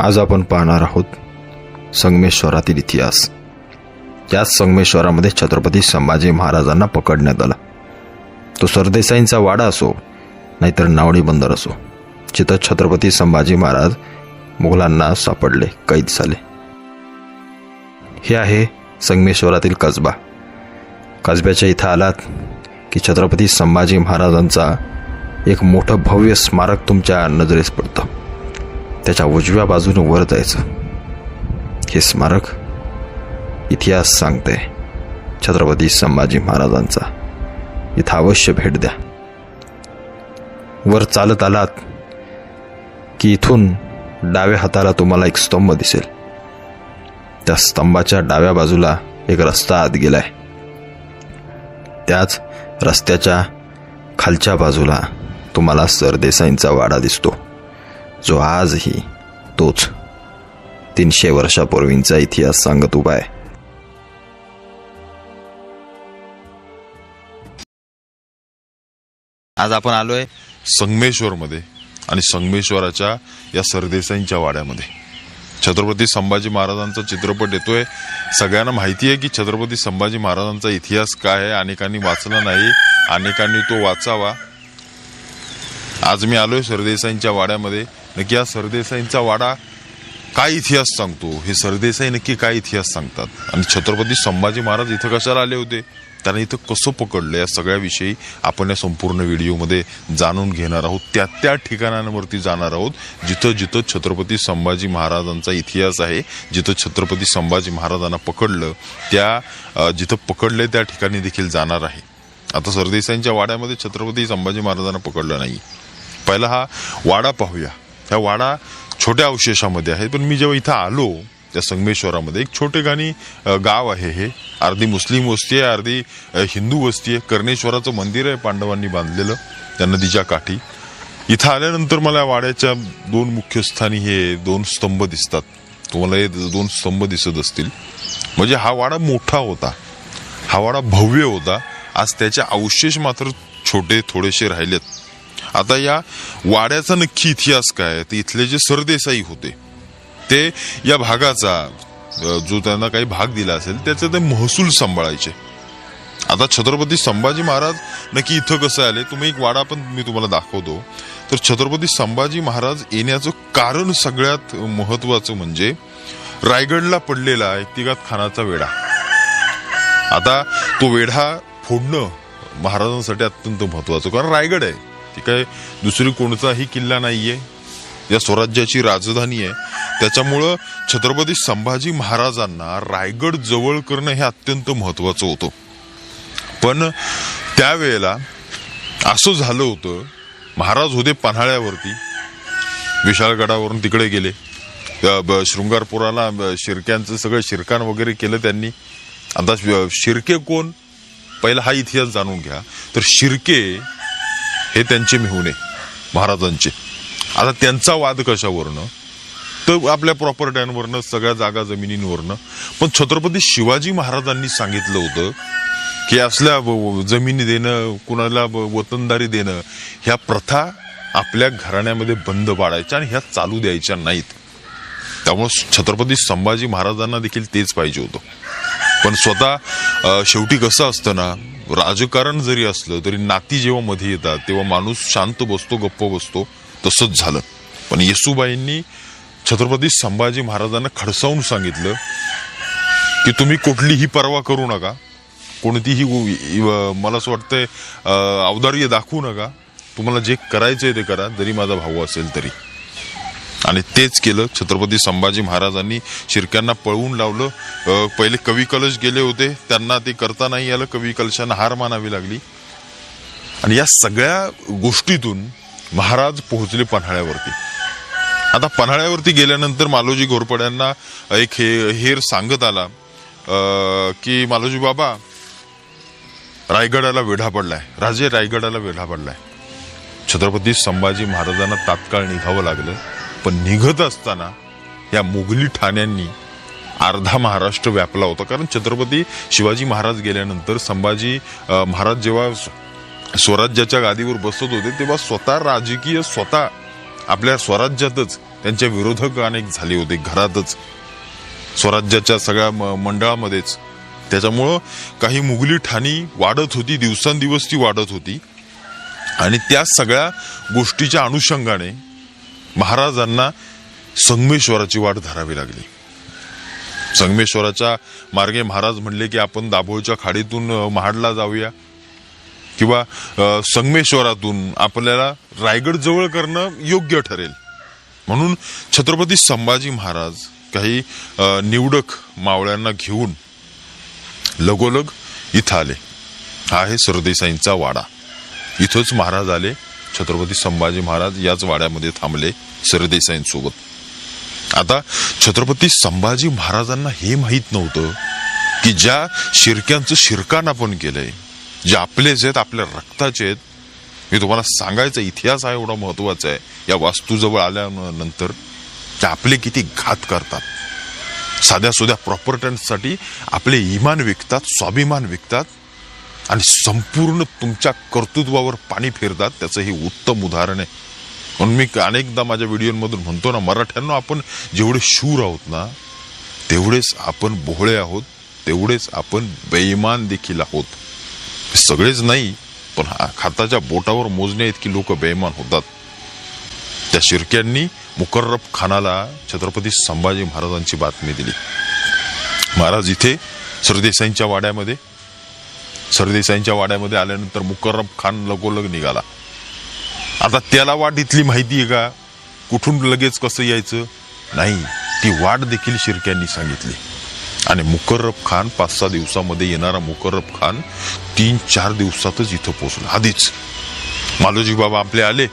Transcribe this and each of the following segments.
आज आपण पाहणार आहोत संगमेश्वरातील इतिहास. याच संगमेश्वरामध्ये छत्रपती संभाजी महाराजांना पकडण्यात आला. तो सरदेसाईंचा वाडा असो नाहीतर नावडी बंदर असो जिथं छत्रपती संभाजी महाराज मुघलांना सापडले कैद झाले. हे आहे संगमेश्वरातील कसबा. कसब्याच्या इथं आलात की छत्रपती संभाजी महाराजांचा एक मोठं भव्य स्मारक तुमच्या नजरेस पडतं. त्याच्या उजव्या बाजूने वर जायचं. हे स्मारक इतिहास सांगते. छत्रपती संभाजी महाराजांचा. इथं अवश्य भेट द्या. वर चालत आलात की इथून डाव्या हाताला तुम्हाला एक स्तंभ दिसेल. त्या स्तंभाच्या डाव्या बाजूला एक रस्ता आत गेलाय. त्याच रस्त्याच्या खालच्या बाजूला तुम्हाला सरदेसाईंचा वाडा दिसतो. जो आजही तोच तीनशे वर्षापूर्वींचा इतिहास सांगत उभा आहे. आज आपण आलोय संगमेश्वरमध्ये आणि संगमेश्वराच्या या सरदेसाईंच्या वाड्यामध्ये. छत्रपती संभाजी महाराजांचा चित्रपट येतोय. सगळ्यांना माहिती आहे की छत्रपती संभाजी महाराजांचा इतिहास काय आहे? अनेकांनी वाचला नाही. अनेकांनी तो वाचावा. आज मी आलोय सरदेसाईंच्या वाड्यामध्ये. नक्की या सरदेसाईंचा वाडा काय इतिहास सांगतो? हे सरदेसाई नक्की काय इतिहास सांगतात? आणि छत्रपती संभाजी महाराज इथं कशाला आले होते? त्यांना इथं कसं पकडलं? या सगळ्याविषयी आपण या संपूर्ण व्हिडिओमध्ये जाणून घेणार आहोत. त्या त्या ठिकाणांवरती जाणार आहोत जिथं जिथं छत्रपती संभाजी महाराजांचा इतिहास आहे जिथं छत्रपती संभाजी महाराजांना पकडलं त्या जिथं पकडलं त्या ठिकाणी देखील जाणार आहे. आता सरदेसाईंच्या वाड्यामध्ये छत्रपती संभाजी महाराजांना पकडलं नाही. पहिला हा वाडा पाहूया. ह्या वाडा छोट्या अवशेषामध्ये आहे. पण मी जेव्हा इथं आलो त्या संगमेश्वरामध्ये एक छोटे गाणी गाव आहे हे. अर्धी मुस्लिम वस्ती आहे अर्धी हिंदू वस्ती आहे. कर्णेश्वराचं मंदिर आहे पांडवांनी बांधलेलं त्या नदीच्या काठी. इथं आल्यानंतर मला या वाड्याच्या दोन मुख्य स्थानी हे दोन स्तंभ दिसतात. तुम्हाला हे दोन स्तंभ दिसत असतील. म्हणजे हा वाडा मोठा होता. हा वाडा भव्य होता. आज त्याचे अवशेष मात्र छोटे थोडेसे राहिलेत. आता या वाड्याचा नक्की इतिहास काय ते तर इथले जे सरदेसाई होते ते या भागाचा जो त्यांना काही भाग दिला असेल त्याचे ते महसूल सांभाळायचे. आता छत्रपती संभाजी महाराज नक्की इथं कसं आले? तुम्ही एक वाडा पण मी तुम्हाला दाखवतो. तर छत्रपती संभाजी महाराज येण्याचं कारण सगळ्यात महत्वाचं म्हणजे रायगडला पडलेला एकतिगात खानाचा वेढा. आता तो वेढा फोडणं महाराजांसाठी अत्यंत महत्वाचं कारण रायगड आहे. ती काय दुसरी कोणताही किल्ला नाहीये. या स्वराज्याची राजधानी आहे. त्याच्यामुळं छत्रपती संभाजी महाराजांना रायगड जवळ करणं हे अत्यंत महत्वाचं होतं. पण त्यावेळेला असं झालं होतं महाराज होते पन्हाळ्यावरती. विशाळगडावरून तिकडे गेले. शृंगारपुराला शिरक्यांचं सगळं शिरकान वगैरे केलं त्यांनी. आता शिरके शिर्के कोण? पहिला हा इतिहास जाणून घ्या. तर शिर्के हे त्यांचे मिहुणे महाराजांचे. आता त्यांचा वाद कशावरनं? तर आपल्या प्रॉपर्ट्यांवरनं सगळ्या जागा जमिनींवरनं. पण छत्रपती शिवाजी महाराजांनी सांगितलं होतं की असल्या व- जमिनी देणं कुणाला व- वतनदारी देणं ह्या प्रथा आपल्या घराण्यामध्ये बंद पाडायच्या आणि ह्या चालू द्यायच्या नाहीत. त्यामुळं छत्रपती संभाजी महाराजांना देखील तेच पाहिजे होतं. पण स्वतः शेवटी कसं असतं ना राजकारण जरी असलं तरी नाती जेव्हा मध्ये येतात तेव्हा माणूस शांत बसतो गप्प बसतो. तसंच झालं. पण येसुबाईंनी छत्रपती संभाजी महाराजांना खडसावून सांगितलं की तुम्ही कुठलीही पर्वा करू नका. कोणतीही उ- मला असं वाटतंय अवधार्य दाखवू नका. तुम्हाला जे करायचंय ते करा जरी माझा भाऊ असेल तरी. आणि तेच केलं. छत्रपती संभाजी महाराजांनी शिरक्यांना पळवून लावलं. पहिले कवी कलश गेले होते. त्यांना ते करता नाही आलं कवी कलशांना हार मानावी लागली. आणि या सगळ्या गोष्टीतून महाराज पोहोचले पन्हाळ्यावरती. आता पन्हाळ्यावरती गेल्यानंतर मालोजी घोरपड्यांना एक हे हेर सांगत आला की मालोजी बाबा रायगडाला वेढा पडलाय. राजे रायगडाला वेढा पडलाय. छत्रपती संभाजी महाराजांना तात्काळ निघावं लागलं. पण निघत असताना या मुघली ठाण्यांनी अर्धा महाराष्ट्र व्यापला होता. कारण छत्रपती शिवाजी महाराज गेल्यानंतर संभाजी महाराज जेव्हा स्वराज्याच्या गादीवर बसत होते तेव्हा स्वतः राजकीय स्वतः आपल्या स्वराज्यातच त्यांचे विरोधक अनेक झाले होते घरातच. स्वराज्याच्या सगळ्या म- मंडळामध्येच. त्याच्यामुळं काही मुघली ठाणी वाढत होती दिवसांदिवस ती वाढत होती. आणि त्या सगळ्या गोष्टीच्या अनुषंगाने महाराजांना संगमेश्वराची वाट धरावी लागली. संगमेश्वराच्या मार्गे महाराज म्हणले की आपण दाभोळच्या खाडीतून महाडला जाऊया. किंवा संगमेश्वरातून आपल्याला रायगड जवळ करणं योग्य ठरेल. म्हणून छत्रपती संभाजी महाराज काही निवडक मावळ्यांना घेऊन लगोलग इथं आले. हा आहे सरदेसाईंचा वाडा. इथंच महाराज आले. छत्रपती संभाजी महाराज याच वाड्यामध्ये थांबले सरदेसाईंसोबत आता छत्रपती संभाजी महाराजांना हे माहीत नव्हतं की ज्या शिरक्यांचं शिरकान आपण केलंय जे आपलेच आहेत आपल्या रक्ताचे आहेत मी तुम्हाला सांगायचा इतिहास हा एवढा महत्त्वाचा आहे. या वास्तूजवळ आल्यानंतर ते आपले किती घात करतात. साध्या सुध्या प्रॉपर्ट्यांसाठी आपले इमान विकतात स्वाभिमान विकतात आणि संपूर्ण तुमच्या कर्तृत्वावर पाणी फिरतात त्याचं हे उत्तम उदाहरण आहे. म्हणून मी अनेकदा माझ्या व्हिडिओमधून म्हणतो ना मराठ्यांना आपण जेवढे शूर आहोत ना तेवढेच आपण बोहळे आहोत तेवढेच आपण बेईमान देखील आहोत. सगळेच नाही पण हा- हाताच्या बोटावर मोजण्या इतकी लोक बेईमान होतात. त्या शिर्क्यांनी मुकर्रब खानाला छत्रपती संभाजी महाराजांची बातमी दिली. महाराज इथे सरदेसाईंच्या वाड्यामध्ये सरदेसाईंच्या वाड्यामध्ये आल्यानंतर मुकर्रब खान लगोलग निघाला. आता त्याला वाट इथली माहिती आहे का? कुठून लगेच कसं यायचं? नाही ती वाट देखील शिर्क्यांनी सांगितली. आणि मुकर्रब खान पाच सहा दिवसामध्ये येणारा मुकर्रब खान तीन चार दिवसातच इथं पोहोचला. आधीच. मालोजी बाबा आपले आले.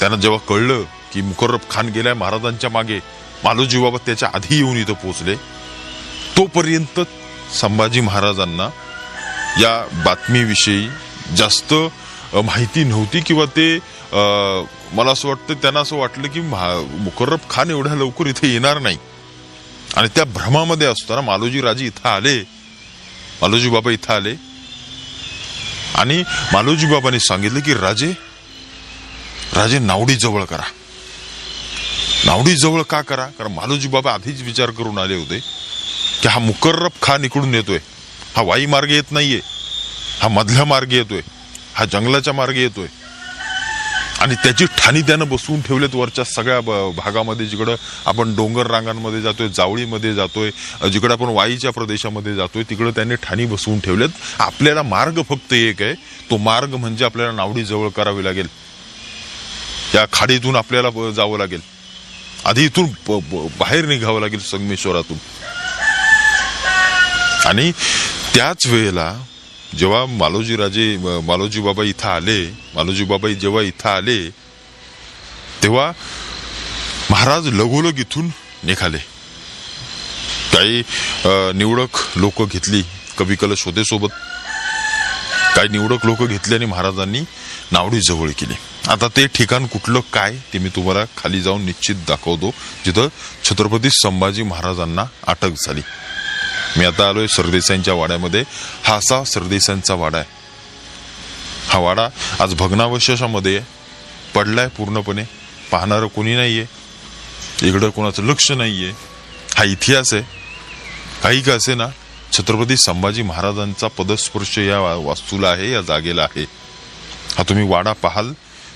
त्यांना जेव्हा कळलं की मुकर्रब खान गेलाय महाराजांच्या मागे मालोजी बाबा त्याच्या आधी येऊन इथं पोहोचले. तोपर्यंत संभाजी महाराजांना या बातमीविषयी जास्त माहिती नव्हती किंवा ते मला असं वाटतं त्यांना असं वाटलं की महा- मुकर्रब खान एवढ्या लवकर इथे येणार नाही. आणि त्या भ्रमामध्ये असताना मालोजी राजे इथं आले. मालोजी बाबा इथं आले. आणि मालोजी बाबांनी सांगितलं की राजे राजे नावडी जवळ करा. नावडी जवळ का करा? कारण मालोजी बाबा आधीच विचार करून आले होते की हा मुकर्रब खान इकडून येतोय. हा वाई मार्गे येत नाहीये. हा मधल्या मार्गे येतोय. हा जंगलाच्या मार्गे येतोय. आणि त्याची ठाणी त्यानं बसवून ठेवलेत वरच्या सगळ्या ब- भागामध्ये जिकडं आपण डोंगर रांगांमध्ये जातोय जावळीमध्ये जातोय जिकडं आपण वाईच्या प्रदेशामध्ये जातोय तिकडं त्यांनी ठाणी बसवून ठेवलेत. आपल्याला मार्ग फक्त एक आहे. तो मार्ग म्हणजे आपल्याला नावडी जवळ करावी लागेल. त्या खाडीतून आपल्याला ब- जावं लागेल. आधी इथून ब- बाहेर निघावं लागेल संगमेश्वरातून. आणि त्याच वेळेला जेव्हा मालोजी राजे मालोजी बाबा इथं आले मालोजी बाबा जेव्हा इथं आले तेव्हा महाराज लगोलग इथून निघाले. काही निवडक लोक घेतली कवी कल शोधेसोबत. काही निवडक लोक घेतली आणि महाराजांनी नावडी जवळ केली. आता ते ठिकाण कुठलं काय ते मी तुम्हाला खाली जाऊन निश्चित दाखवतो. जिथं छत्रपती संभाजी महाराजांना अटक झाली. मी आता आलोय सरदेसाईंच्या वाड्यामध्ये. हा असा सरदेसाईंचा वाडा आहे. हा वाडा आज भग्नावशेषामध्ये आहे. पडलाय पूर्णपणे. पाहणारं कोणी नाही आहे इकडं कोणाचं लक्ष नाही आहे हा इतिहास आहे. काही का असे ना छत्रपती संभाजी महाराजांचा पदस्पर्श या वा- वास्तूला आहे या जागेला आहे. हा तुम्ही वाडा पाहाल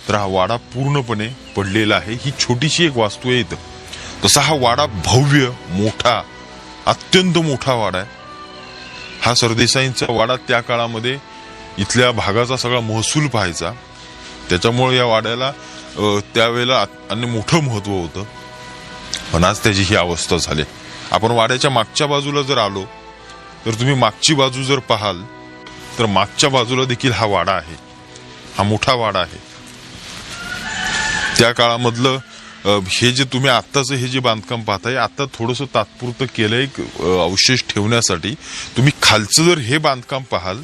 तर हा वाडा पूर्णपणे पडलेला आहे. ही छोटीशी एक वास्तू आहे इथं. तसा हा वाडा भव्य मोठा अत्यंत मोठा वाडा आहे. हा सरदेसाईंचा वाडा त्या काळामध्ये इथल्या भागाचा सगळा महसूल पाहायचा. त्याच्यामुळे या वाड्याला त्यावेळेला अन्य मोठं महत्त्व होतं. पण आज त्याची ही अवस्था झाली. आपण वाड्याच्या मागच्या बाजूला जर आलो तर तुम्ही मागची बाजू जर पाहाल तर मागच्या बाजूला देखील हा वाडा आहे. हा मोठा वाडा आहे. त्या काळामधलं हे जे तुम्ही आत्ताचं हे जे बांधकाम पाहताय आता थोडंसं तात्पुरतं केलंय एक, अवशेष ठेवण्यासाठी. तुम्ही खालचं जर हे बांधकाम पाहाल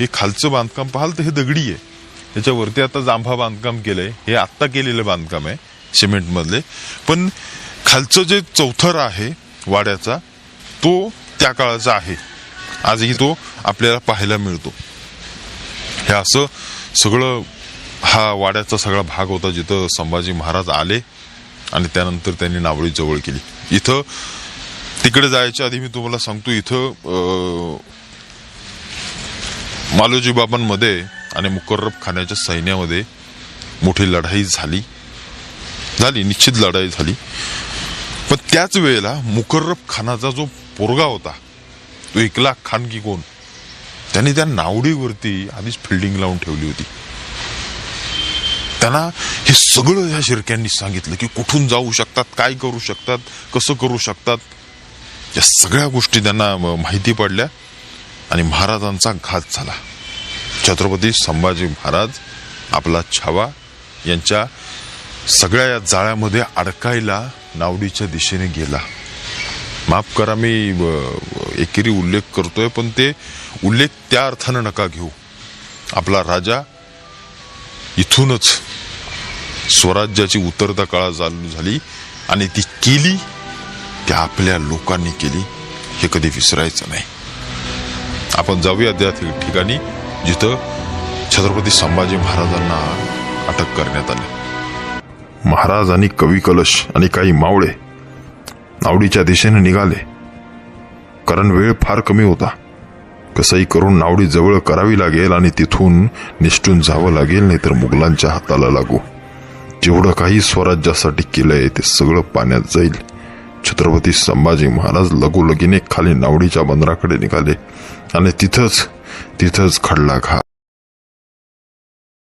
हे खालचं बांधकाम पाहाल तर हे दगडी आहे. त्याच्यावरती आता जांभा बांधकाम केलंय. हे आत्ता केलेलं बांधकाम आहे सिमेंटमधले. पण खालचं जे चौथर आहे वाड्याचा तो त्या काळाचा आहे. आजही तो आपल्याला पाहायला मिळतो. हे असं सगळं हा वाड्याचा सगळा भाग होता जिथं संभाजी महाराज आले. आणि त्यानंतर त्यांनी नावळी जवळ केली. इथं तिकडे जायच्या आधी मी तुम्हाला सांगतो इथं मालोजी बाबांमध्ये आणि मुकर्रब खाण्याच्या सैन्यामध्ये मोठी लढाई झाली. झाली निश्चित लढाई झाली. पण त्याच वेळेला मुकर्रब खानाचा जो पोरगा होता तो एकला खान की कोण? त्यांनी त्या नावडीवरती आधीच फिल्डिंग लावून ठेवली होती. त्यांना हे सगळं ह्या शिरक्यांनी सांगितलं की कुठून जाऊ शकतात काय करू शकतात कसं करू शकतात या सगळ्या गोष्टी त्यांना माहिती पडल्या आणि महाराजांचा घात झाला. छत्रपती संभाजी महाराज आपला छावा यांच्या सगळ्या या जाळ्यामध्ये अडकायला नावडीच्या दिशेने गेला. माफ करा मी एकेरी उल्लेख करतोय पण ते उल्लेख त्या अर्थानं नका घेऊ. आपला राजा इथूनच स्वराज्याची उतरता काळा चालू झाली आणि ती केली त्या आपल्या लोकांनी केली हे कधी विसरायचं नाही. आपण जाऊया त्या ठिकाणी जिथं छत्रपती संभाजी महाराजांना अटक करण्यात आली. महाराज आणि कवी कलश आणि काही मावळे नावडीच्या दिशेने निघाले. कारण वेळ फार कमी होता. कसंही करून नावडी जवळ करावी लागेल आणि तिथून निष्ठून जावं लागेल नाहीतर मुघलांच्या हाताला लागू. जेवढं काही स्वराज्यासाठी केलंय ते सगळं पाण्यात जाईल. छत्रपती संभाजी महाराज लगोलगीने खाली नावडीच्या बंदराकडे निघाले आणि तिथंच तिथंच खडला घा